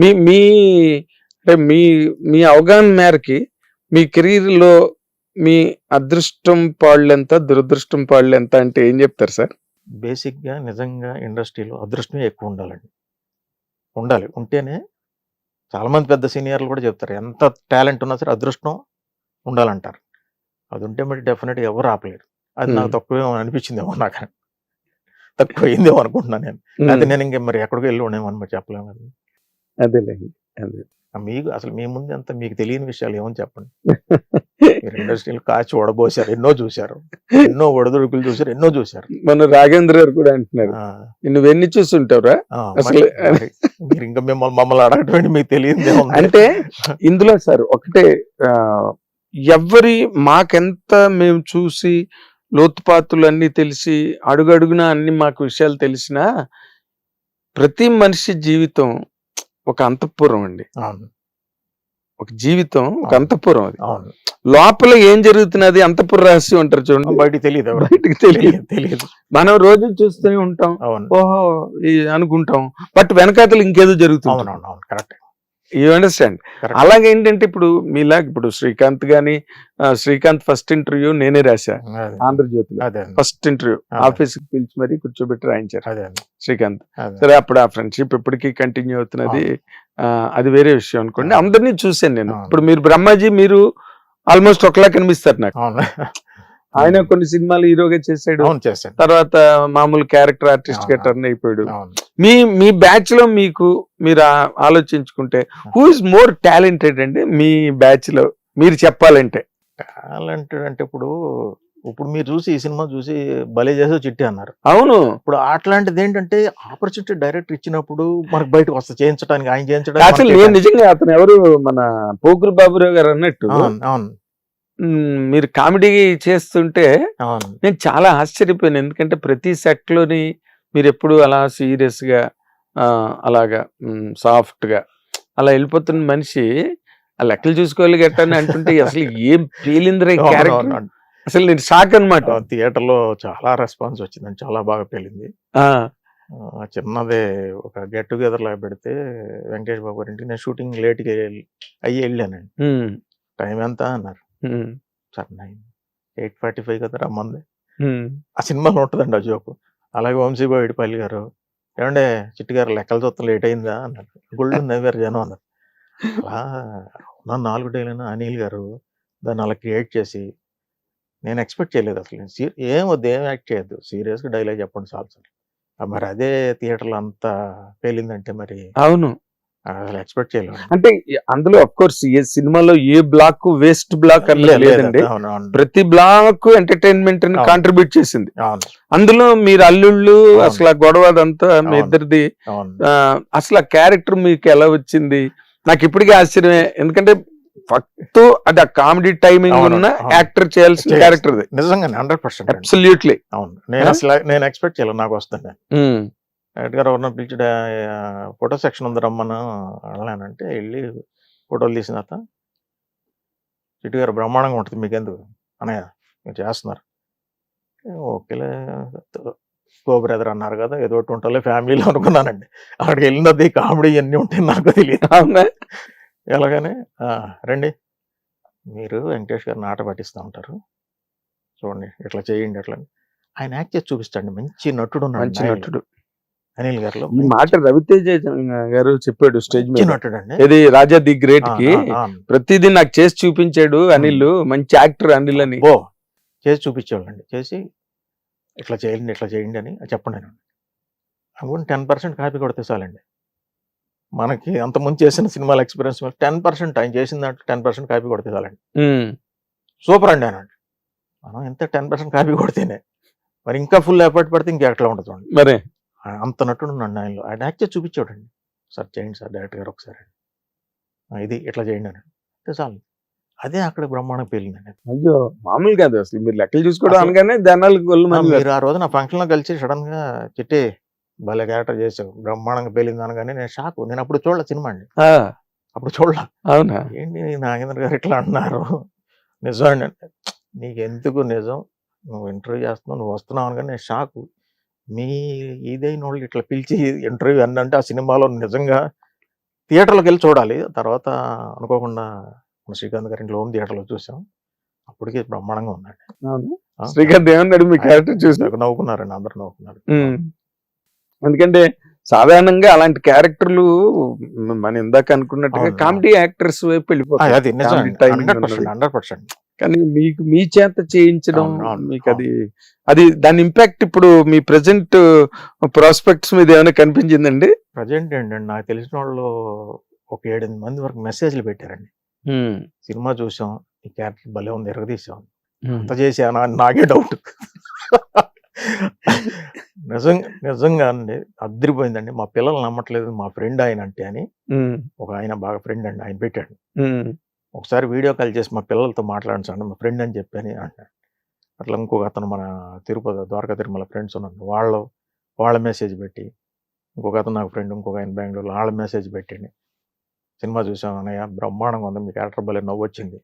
మీ మీ అంటే మీ మీ అవగాహన మేరకి మీ కెరీర్లో మీ అదృష్టం పాళ్ళెంత దురదృష్టం పాళ్ళెంత అంటే ఏం చెప్తారు సార్? బేసిక్గా నిజంగా ఇండస్ట్రీలో అదృష్టమే ఎక్కువ ఉండాలండి. ఉండాలి. ఉంటేనే చాలా మంది పెద్ద సీనియర్లు కూడా చెప్తారు ఎంత టాలెంట్ ఉన్నా సరే అదృష్టం ఉండాలంటారు. అది ఉంటే మరి డెఫినెట్ ఎవరు ఆపలేరు. అది నాకు. తక్కువేమో అనిపించిందేమో నాకు తక్కువ అయిందేమో అనుకుంటున్నాను నేను. అది నేను ఇంకా మరి ఎక్కడికి వెళ్ళి ఉండేమో అని మరి చెప్పలేము. అదేలేండి అదే. మీకు అసలు మీ ముందు అంత మీకు తెలియని విషయాలు ఏమని చెప్పండి? మీరు ఇండస్ట్రీలో కాచి ఓడబోసారు ఎన్నో చూశారు. ఎన్నో ఒడదుడుకులు చూశారు ఎన్నో చూశారు. మన రాఘేంద్ర గారు కూడా అంటున్నారు. ఆ, నువ్వు ఎన్ని చూస్తుంటావురా? అసలు- మరి- ఇంకా మిమ్మల్ని మమ్మల్ని అడగటం మీకు తెలియదు అంటే ఇందులో సార్ ఒకటే ఆ, ఎవ్వరి మాకెంత మేము చూసి లోతుపాతులు అన్ని తెలిసి అడుగడుగునా అన్ని మాకు విషయాలు తెలిసినా ప్రతి మనిషి జీవితం ఒక అంతఃపురం అండి. ఒక జీవితం ఒక అంతఃపురం అది. అవును. లోపల ఏం జరుగుతున్నది? అంతఃపుర రహస్యం అంటారు చూడండి. బయటికి తెలియదు బయటికి తెలియదు. తెలియదు మనం రోజు చూస్తూనే ఉంటాం. అవును. ఓహో అనుకుంటాం. బట్ వెనకాతలు ఇంకేదో జరుగుతుంది. కరెక్ట్. You understand. అలాగే ఏంటంటే ఇప్పుడు మీలా ఇప్పుడు శ్రీకాంత్ గాని శ్రీకాంత్ ఫస్ట్ ఇంటర్వ్యూ నేనే రాశా ఆంధ్రజ్యోతిలో. అదే ఫస్ట్ ఇంటర్వ్యూ. ఆఫీస్కి పిలిచి మరీ కూర్చోబెట్టి రాయించారు అదే శ్రీకాంత్. సరే అప్పుడు ఆ ఫ్రెండ్షిప్ ఎప్పటికీ కంటిన్యూ అవుతున్నది. అది వేరే విషయం అనుకోండి. అందరినీ చూశాను నేను. ఇప్పుడు మీరు బ్రహ్మాజీ మీరు ఆల్మోస్ట్ ఒకలా కనిపిస్తారు నాకు. ఆయన కొన్ని సినిమాలు హీరోగా చేశాడు. తర్వాత మామూలు క్యారెక్టర్ ఆర్టిస్ట్గా. టర్న్ అయిపోయాడు. మీ మీ బ్యాచ్లో మీకు మీరు ఆలోచించుకుంటే హూ ఇస్ మోర్ టాలెంటెడ్ అండి మీ బ్యాచ్లో? మీరు చెప్పాలంటే. టాలెంటెడ్ అంటే ఇప్పుడు ఇప్పుడు మీరు చూసి ఈ సినిమా చూసి భలే చేసో చిట్టి అన్నారు. అవును. ఇప్పుడు అట్లాంటిది ఏంటంటే ఆపర్చునిటీ డైరెక్టర్ ఇచ్చినప్పుడు మనకు బయటకు వస్తుంది చేయించడానికి ఆయన అసలు చేయించడానికి నేను మనకి- నిజంగా అతను ఎవరు? మన పోకురు బాబురావు గారు అన్నట్టు. అవును. మీరు కామెడీ చేస్తుంటే నేను చాలా ఆశ్చర్యపోయాను. ఎందుకంటే ప్రతి సెట్లోని మీరు ఎప్పుడు అలా సీరియస్గా ఆ, అలాగా సాఫ్ట్గా అలా వెళ్ళిపోతున్న మనిషి ఆ లెక్కలు చూసుకోవాలి గట్టని అంటుంటే అసలు ఏం పేలిందిరా క్యారెక్టర్. అసలు నేను షాక్ అనమాట థియేటర్లో చాలా రెస్పాన్స్ వచ్చిందండి చాలా బాగా ఆ, చిన్నదే ఒక గెట్ టుగెదర్ లాగా పెడితే వెంకటేష్ బాబు గారి ఇంటికి నేను షూటింగ్ లేట్గా అయ్యి వెళ్ళానండి. టైం ఎంత అన్నారు. Sir nine eight forty five కదా రమ్మంది. ఆ సినిమాలో ఉంటుందండి ఆ జోకు. అలాగే వంశీబాయిడిపల్లి గారు. ఏమండే చిట్టి గారు లెక్కలు చూస్తాం లేట్ అయిందా అన్నారు గుళ్ళు నవ్వారు జనం అన్నారు. అలా నా నాలుగు డేలైనా అనిల్ గారు దాన్ని అలా క్రియేట్ చేసి నేను ఎక్స్పెక్ట్ చేయలేదు అసలు. నేను ఏం వద్దు ఏం యాక్ట్ చేయొద్దు. సీరియస్గా డైలాగ్ చెప్పండి చాలు సార్ ఆ మరి అదే థియేటర్లో అంత పేలిందంటే మరి అవును. అసలు ఎక్స్పెక్ట్ చేయలేదు అంటే అందులో అఫ్ కోర్స్ ఏ సినిమాలో ఏ బ్లాక్ వేస్ట్ బ్లాక్ అన్నది లేదండి. ప్రతి బ్లాక్ ఎంటర్టైన్మెంట్ని అవును. కాంట్రిబ్యూట్ చేసింది. అందులో మీరు అల్లుళ్ళు. అసలు ఆ గొడవ అదంతా మీ. ఇద్దరిది అసలు ఆ క్యారెక్టర్ మీకు ఎలా వచ్చింది? నాకు ఇప్పటికీ ఆశ్చర్యమే. ఎందుకంటే ఫక్తు అది ఆ కామెడీ టైమింగ్ ఉన్న. యాక్టర్ చేయాల్సిన చేయాల్సి- క్యారెక్టర్ అది నిజంగానే హండ్రెడ్ పర్సెంట్ అబ్సల్యూట్లీ అవును. నేను? అసలు నేను ఎక్స్పెక్ట్ చేయలేదు నాకు వస్తుంది డైరెక్ట్ గారు ఎవరన్నా పిలిచి ఫోటో సెక్షన్ ఉంది రమ్మను వెళ్ళానంటే వెళ్ళి ఫోటోలు తీసిన తర్వాత చిట్టు గారు బ్రహ్మాండంగా ఉంటుంది మీకు ఎందుకు అనయ్య మీరు చేస్తున్నారు. ఓకేలే కో బ్రదర్ అన్నారు కదా ఏదో ఒకటి ఉంటుందిలే ఫ్యామిలీలో అనుకున్నానండి. అక్కడికి వెళ్ళినది కామెడీ అన్నీ ఉంటాయి నాకు తెలియదు. ఎలాగనే "ఆ, రండి. మీరు వెంకటేష్ గారిని ఆట పట్టిస్తూ ఉంటారు. చూడండి ఇట్లా చేయండి అట్లా అని." ఆయన యాక్ట్ చేసి చూపిస్తాండి మంచి నటుడు మంచి. నటుడు. అనిల్ గారిలో. ఈ మాట రవితేజ గారు చెప్పాడు స్టేజ్ మీద. ఇది రాజా ది గ్రేట్కి ప్రతిదీ నాకు చేసి చూపించాడు అనిల్. మంచి యాక్టర్ అనిల్ అని. బో చేసి చూపించేవాళ్ళండి. చేసి ఇట్లా చేయండి ఇట్లా చేయండి అని చెప్పండి అని అవును టెన్ పర్సెంట్ కాపీ కొడితే చాలండి. మనకి అంతకుముందు చేసిన సినిమాల ఎక్స్పీరియన్స్ టెన్ పర్సెంట్ ఆయన చేసిన దాంట్లో టెన్ పర్సెంట్ కాపీ కొడితే చాలండి. సూపర్ అండి అనండి మనం ఎంత టెన్ పర్సెంట్ కాపీ కొడితేనే. మరి ఇంకా ఫుల్ ఎఫర్ట్ పడితే ఇంకా ఎట్లా ఉంటుంది చూడండి. మరి అంత నటుడు ఉన్నాడు ఆయనలో ఆయన యాక్ట్ చేసి చూపించాడండి సార్ చేయండి సార్ డైరెక్టర్ గారు ఒకసారి ఇది ఇట్లా చేయండి అని. అంటే చాలు. అదే అక్కడ బ్రహ్మాండం పేలిందండి అయ్యో! మామూలు కాదు అసలు. మీరు లెక్కలు చూసుకోవడం అనగానే జనాలకు మీరు ఆ రోజు నా ఫంక్షన్లో కలిసి సడన్గా చిట్టి భలే క్యారెక్టర్ చేసావు బ్రహ్మాండంగా పేలింది అనగానే నేను షాక్. నేను అప్పుడు చూడలే సినిమా అండి. అప్పుడు చూడలే. అవునా? ఏంటి నాగేంద్ర గారు ఇట్లా అన్నారు? నిజం అండి. అంటే, నీకు ఎందుకు నిజం? నువ్వు ఇంటర్వ్యూ చేస్తున్నావు నువ్వు వస్తున్నావు అనగానే నేను షాక్. మీ ఇదైన వాళ్ళు ఇట్లా పిలిచి ఇంటర్వ్యూ అన్నంటే ఆ సినిమాలో నిజంగా థియేటర్లోకి వెళ్ళి చూడాలి. తర్వాత అనుకోకుండా మన శ్రీకాంత్ గారి ఇంట్లో హోమ్ థియేటర్లో చూసాం. అప్పటికే బ్రహ్మాండంగా ఉందండి. ఆ, శ్రీకాంత్ ఏమన్నాడు మీ క్యారెక్టర్ చూసి నవ్వుకున్నారండి అందరు నవ్వుకున్నారు. ఎందుకంటే సాధారణంగా అలాంటి క్యారెక్టర్లు మన ఇందాక అనుకున్నట్టుగా. కామెడీ యాక్టర్స్ వైపు వెళ్ళిపోతాయి. Hundred percent. కానీ మీకు మీ చేత చేయించడం మీకు అది అది దాని ఇంపాక్ట్ ఇప్పుడు మీ ప్రెసెంట్ ప్రాస్పెక్ట్స్ మీద ఏమైనా కనిపించిందండి ప్రజెంట్ ఏంటండి నాకు తెలిసిన వాళ్ళు ఒక ఏడెనిమిది మంది వరకు మెసేజ్లు పెట్టారండి. సినిమా చూసాం ఈ క్యారెక్టర్ భలే ఉంది ఎరగదీసాం. అంత చేసానా అని నాకే డౌట్ నిజంగా నిజంగా అండి అద్దరిపోయిందండి మా పిల్లలు నమ్మట్లేదు మా ఫ్రెండ్ ఆయన అంటే అని. ఒక ఆయన బాగా ఫ్రెండ్ అండి ఆయన పెట్టాడు. ఒకసారి వీడియో కాల్ చేసి మా పిల్లలతో మాట్లాడండి మా ఫ్రెండ్ అని చెప్పని అంటాడు అట్లా ఇంకొక అతను మన తిరుపతి ద్వారకా తిరుమల ఫ్రెండ్స్ ఉన్నారు. వాళ్ళు వాళ్ళ మెసేజ్ పెట్టి ఇంకొక అతను నాకు ఫ్రెండ్ ఇంకొక ఆయన బెంగళూరులో వాళ్ళ మెసేజ్ పెట్టండి. సినిమా చూసాం అన్నయ్య బ్రహ్మాండంగా ఉంది మీ క్యారెక్టర్ భలే నవ్వు వచ్చింది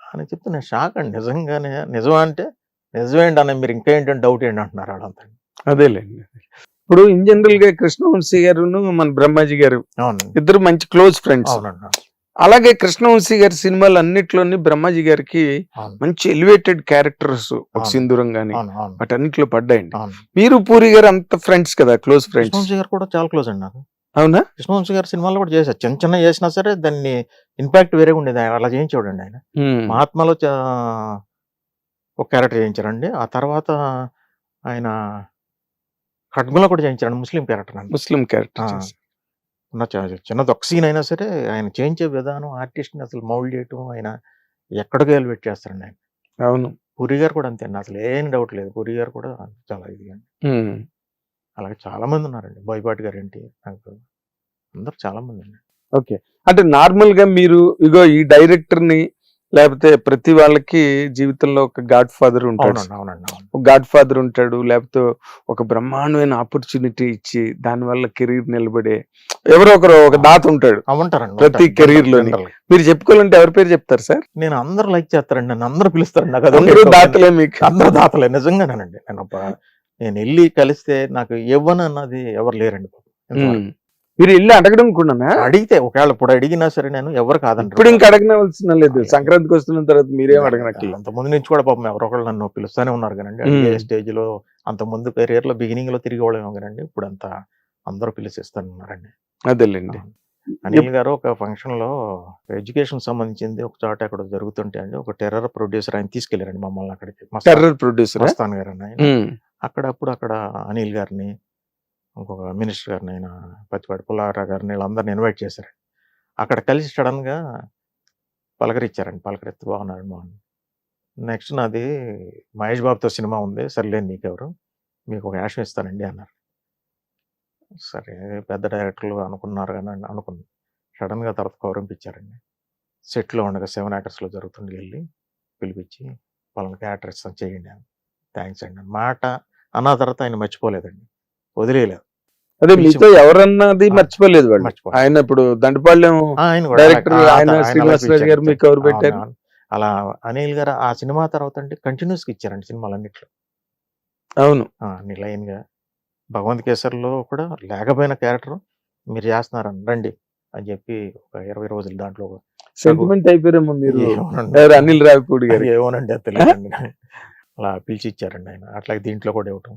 అని చెప్తే నేను షాక్ అండి. నిజంగానే నిజమా అంటే నిజమేంటి అన్న మీరు ఇంకా ఏంటంటే డౌట్ ఏంటి అంటున్నారు వాళ్ళంతా అదేలేండి. ఇప్పుడు ఇన్ జనరల్గా కృష్ణవంశీ గారును మన బ్రహ్మాజీ గారు ఇద్దరు మంచి క్లోజ్ ఫ్రెండ్స్ అవునండి అలాగే కృష్ణవంశీ గారి సినిమాలు అన్నిట్లోని బ్రహ్మాజీ గారికి మంచి ఎలివేటెడ్ క్యారెక్టర్స్ ఒక. సింధూరం గాని వాటన్నిటిలో పడ్డాయండి. మీరు పూరి గారు అంత ఫ్రెండ్స్ కదా క్లోజ్ ఫ్రెండ్స్ గారు కూడా చాలా క్లోజ్ అండి నాకు. అవునా? కృష్ణవంశీ గారి సినిమాలు కూడా చేశారు. చిన్న చిన్న చేసినా సరే దాన్ని ఇంపాక్ట్ వేరేగా ఉండేది. ఆయన అలా చేయించేవాడండి ఆయన. ఉమ్. మహాత్మాలో ఒక క్యారెక్టర్ చేయించారండి. ఆ తర్వాత ఆయన ఖడ్గంలో కూడా చేయించారండి. Muslim character Muslim character. ఉన్న చిన్నది ఒక సీన్ అయినా సరే ఆయన చేయించే విధానం ఆర్టిస్ట్ని అసలు మౌల్డ్ చేయటం ఆయన ఎక్కడికి ఎలివేట్ చేస్తారండి ఆయన. అవును. పూరి గారు కూడా అంతే అండి. అసలు ఏం డౌట్ లేదు. పూరి గారు కూడా చాలా ఇది అండి. అలాగే చాలా మంది ఉన్నారండి. బోయపాటి గారు ఏంటి నాకు అందరు చాలా మంది అండి. ఓకే. అంటే నార్మల్గా మీరు ఇగో ఈ డైరెక్టర్ని లేకపోతే ప్రతి వాళ్ళకి జీవితంలో ఒక గాడ్ ఫాదర్ ఉంటాడు. గాడ్ ఫాదర్ ఉంటాడు లేకపోతే ఒక బ్రహ్మాండమైన ఆపర్చునిటీ ఇచ్చి దాని వల్ల కెరీర్ నిలబడే ఎవరో ఒకరు ఒక దాత ఉంటాడు. ప్రతి లోని. General గా. మీరు చెప్పుకోవాలంటే ఎవరి పేరు చెప్తారు సార్? నేను అందరు లైక్ చేస్తారండి నన్ను అందరూ పిలుస్తారండి అందరూ. దాతలే మీకు. అందరూ దాతలే నిజంగానేనండి. నేను నేను వెళ్ళి కలిస్తే నాకు ఇవ్వను అన్నది ఎవరు లేరండి. మీరు ఇల్లు అడగడం కూడా అడిగితే ఒకవేళ ఇప్పుడు అడిగినా సరే నేను ఎవరు కాదంటారు. ఇప్పుడు ఇంకా అడగనవలసిన లేదు. సంక్రాంతికి వస్తున్న తర్వాత మీరేం అడగనట్లేదు అంత ముందు నుంచి కూడా పాపం ఎవరో ఒకళ్ళు నన్ను పిలుస్తానే ఉన్నారు మ్మ్. స్టేజ్లో అంత ముందు కెరియర్లో బిగినింగ్లో తిరిగి వాళ్ళేమో కానండి ఇప్పుడు అంతా అందరూ పిలిచిస్తానున్నారండి అదేలేండి. అనిల్ గారు ఒక ఫంక్షన్లో ఎడ్యుకేషన్ సంబంధించింది ఒక చోట అక్కడ జరుగుతుంటే అండి ఒక టెర్రర్ ప్రొడ్యూసర్ ఆయన తీసుకెళ్ళారండి మమ్మల్ని అక్కడికి. టెర్రర్ ప్రొడ్యూసర్ మస్తాన్ గారు అక్కడ అప్పుడు అక్కడ అనిల్ గారిని ఇంకొక మినిస్టర్ గారిని ఆయన పత్తిపాటి పుల్లారా గారిని వీళ్ళందరిని ఇన్వైట్ చేశారు. అక్కడ కలిసి సడన్గా పలకరించారండి. పలకరిస్తే బాగున్నారండి మోహన్. నెక్స్ట్ నాది మహేష్ బాబుతో సినిమా ఉంది. సర్లే నీకెవరు? మీకు ఒక యాషన్ ఇస్తానండి అన్నారు. సరే పెద్ద డైరెక్టర్లు అనుకున్నారు కానీ అని అనుకున్నాను తర్వాత కౌరింపించారండి సెట్లో ఉండగా సెవెన్ ఏకర్స్లో జరుగుతుంది వెళ్ళి పిలిపించి వాళ్ళని క్యారెక్టర్ ఇస్తాను చేయండి అని. థ్యాంక్స్ అండి. మాట అన్న తర్వాత ఆయన మర్చిపోలేదండి. వదిలేయలేదు. అదే మీతో ఎవరన్నది మర్చిపోలేదు వాళ్ళు. ఆయన ఇప్పుడు దండపాళ్యం డైరెక్టర్ ఆయన శ్రీనివాసరాజు గారు మీకు ఎవరు అవును, పెట్టారు. అలా అనిల్ గారు ఆ సినిమా తర్వాత అంటే కంటిన్యూస్గా ఇచ్చారండి సినిమాలన్నిట్లో. అవును. లైన్గా భగవంత్ కేసర్లో కూడా లేకపోయిన క్యారెక్టర్ మీరు చేస్తున్నారని రండి అని చెప్పి ఒక ఇరవై రోజులు దాంట్లో సెంటిమెంట్ అయిపోయారేమో మీరు. అనిల్ రావిపూడి గారు. ఏమోనండి అలా పిలిచి ఇచ్చారండి ఆయన. అట్లాగే దీంట్లో కూడా ఇవ్వటం.